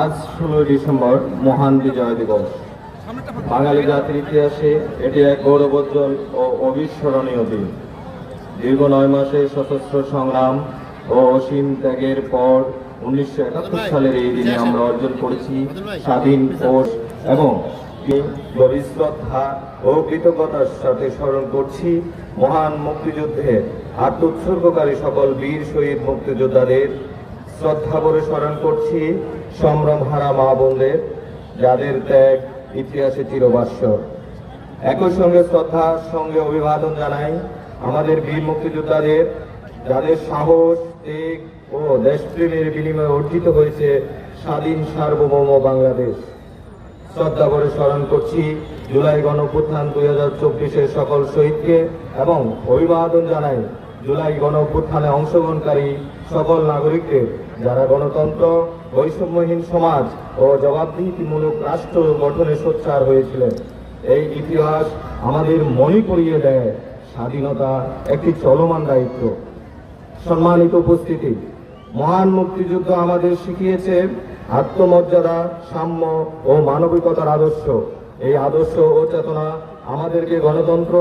আজ ষোলোই ডিসেম্বর মহান বিজয় দিবস। বাঙালি জাতির ইতিহাসে এটি এক গৌরবোজ্জ্বল ও অবিস্মরণীয় দিন। দীর্ঘ নয় মাসের সশস্ত্র সংগ্রাম ও অসীম ত্যাগের পর উনিশশো একাত্তর সালের এই দিনে আমরা অর্জন করেছি স্বাধীন কোষ এবং শ্রদ্ধা ও কৃতজ্ঞতার সাথে স্মরণ করছি মহান মুক্তিযুদ্ধে আত্মোৎসর্গকারী সকল বীর শহীদ মুক্তিযোদ্ধাদের শ্রদ্ধা করে স্মরণ করছি সম্ভ্রম হারা মা বোনদের, যাদের ত্যাগ, ইতিহাসে চিরবাস্যর একই সঙ্গে শ্রদ্ধার সঙ্গে অভিবাদন জানাই আমাদের বীর মুক্তিযোদ্ধাদের, যাদের সাহস, ত্যাগ ও দেশপ্রেমের বিনিময়ে অর্জিত হয়েছে স্বাধীন সার্বভৌম বাংলাদেশ। শ্রদ্ধা করে স্মরণ করছি জুলাই গণঅভ্যুত্থান দুই হাজার চব্বিশের সকল শহীদকে এবং অভিবাদন জানাই জুলাই গণঅভ্যুত্থানে অংশগ্রহণকারী সকল নাগরিকদের যারা গণতন্ত্র, বৈষম্যহীন সমাজ ও জবাবদিহিমূলক রাষ্ট্র গঠনে সোচ্চার হয়েছিলেন। এই ইতিহাস আমাদের মনে করিয়ে দেয় স্বাধীনতা একটি চলমান দায়িত্ব। সম্মানিত উপস্থিতি, মহান মুক্তিযুদ্ধ আমাদের শিখিয়েছে আত্মমর্যাদা, সাম্য ও মানবিকতার আদর্শ। এই আদর্শ ও চেতনা আমাদেরকে গণতন্ত্র,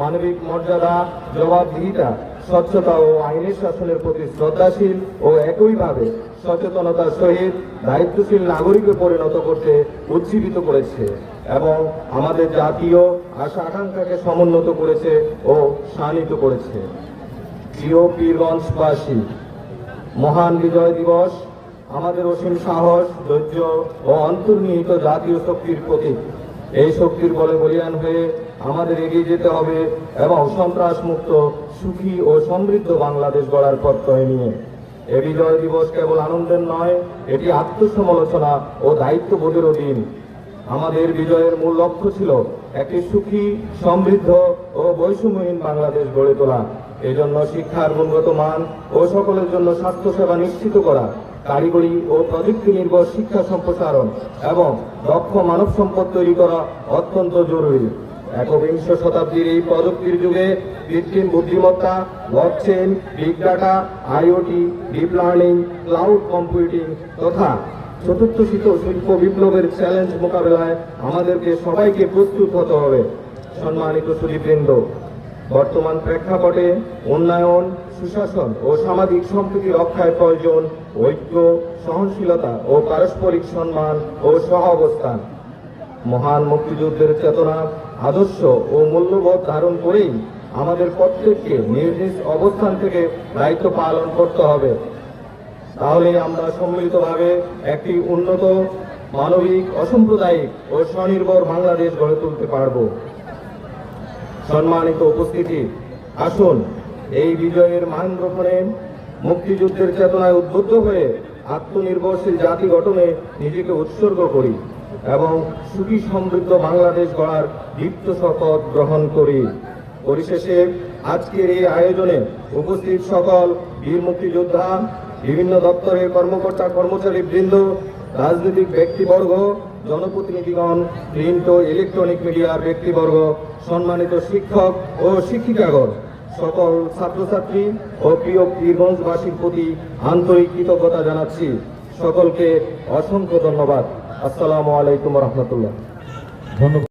মানবিক মর্যাদা, জবাবদিহিতা স্বচ্ছতা ও আইনের শাসনের প্রতি শ্রদ্ধাশীল ও একইভাবে সচেতনতার সহিত দায়িত্বশীল নাগরিকে পরিণত করতে উজ্জীবিত করেছে এবং আমাদের জাতীয় আশা আকাঙ্ক্ষাকে সমুন্নত করেছে ও শানিত করেছে। প্রিয় পীরগঞ্জবাসী, মহান বিজয় দিবস, আমাদের অসীম সাহস, ধৈর্য ও অন্তর্নিহিত জাতীয় শক্তির প্রতীক। এই শক্তির বলে বলিয়ান হয়ে আমাদের এগিয়ে যেতে হবে এবং সন্ত্রাস মুক্ত সুখী ও সমৃদ্ধ বাংলাদেশ গড়ার প্রত্যয় নিয়ে। এ বিজয় দিবস কেবল আনন্দের নয়, এটি আত্মসমালোচনা ও দায়িত্ববোধেরও দিন। আমাদের বিজয়ের মূল লক্ষ্য ছিল একটি সুখী, সমৃদ্ধ ও বৈষম্যহীন বাংলাদেশ গড়ে তোলা। এজন্য শিক্ষার গুণগত মান ও সকলের জন্য স্বাস্থ্যসেবা নিশ্চিত করা, কারিগরি ও প্রযুক্তি নির্ভর শিক্ষা সম্প্রসারণ এবং দক্ষ মানব সম্পদ তৈরি করা অত্যন্ত জরুরি। একবিংশ শতাব্দীর এই প্রযুক্তির যুগে কৃত্রিম বুদ্ধিমত্তা blockchain big data IoT deep learning cloud computing তথা চতুর্থ শীত শিল্প বিপ্লবের চ্যালেঞ্জ মোকাবেলায় আমাদেরকে সবাইকে প্রস্তুত হতে হবে। সম্মানিত সুদীপবৃন্দ, বর্তমান প্রেক্ষাপটে উন্নয়ন, সুশাসন ও সামাজিক সম্প্রীতি রক্ষায় প্রয়োজন ঐক্য, সহনশীলতা ও পারস্পরিক সম্মান ও সহাবস্থান। মহান মুক্তিযুদ্ধের চেতনা আদর্শ ও মূল্যবোধ ধারণ করেই আমাদের প্রত্যেককে নিজ নিজ অবস্থান থেকে দায়িত্ব পালন করতে হবে। তাহলে আমরা সম্মিলিতভাবে একটি উন্নত, মানবিক, অসাম্প্রদায়িক ও স্বনির্ভর বাংলাদেশ গড়ে তুলতে পারব। সম্মানিত উপস্থিতি, আসুন এই বিজয়ের মান গ্রহণে মুক্তিযুদ্ধের চেতনায় উদ্বুদ্ধ হয়ে আত্মনির্ভরশীল জাতি গঠনে নিজেকে উৎসর্গ করি। এবং সুখী সমৃদ্ধ বাংলাদেশ গড়ার দীপ্ত শপথ গ্রহণ করি। পরিশেষে আজকের এই আয়োজনে উপস্থিত সকল বীর মুক্তিযোদ্ধা, বিভিন্ন দপ্তরের কর্মকর্তা, কর্মচারী বৃন্দ, রাজনৈতিক ব্যক্তিবর্গ, জনপ্রতিনিধিগণ, প্রিন্ট ও ইলেকট্রনিক মিডিয়ার ব্যক্তিবর্গ, সম্মানিত শিক্ষক ও শিক্ষিকাগণ, সকল ছাত্রছাত্রী ও প্রিয় পীরগঞ্জবাসীর প্রতি আন্তরিক কৃতজ্ঞতা জানাচ্ছি। সকলকে অসংখ্য ধন্যবাদ। আসসালামু আলাইকুম রহমতুল্লাহ। ধন্যবাদ।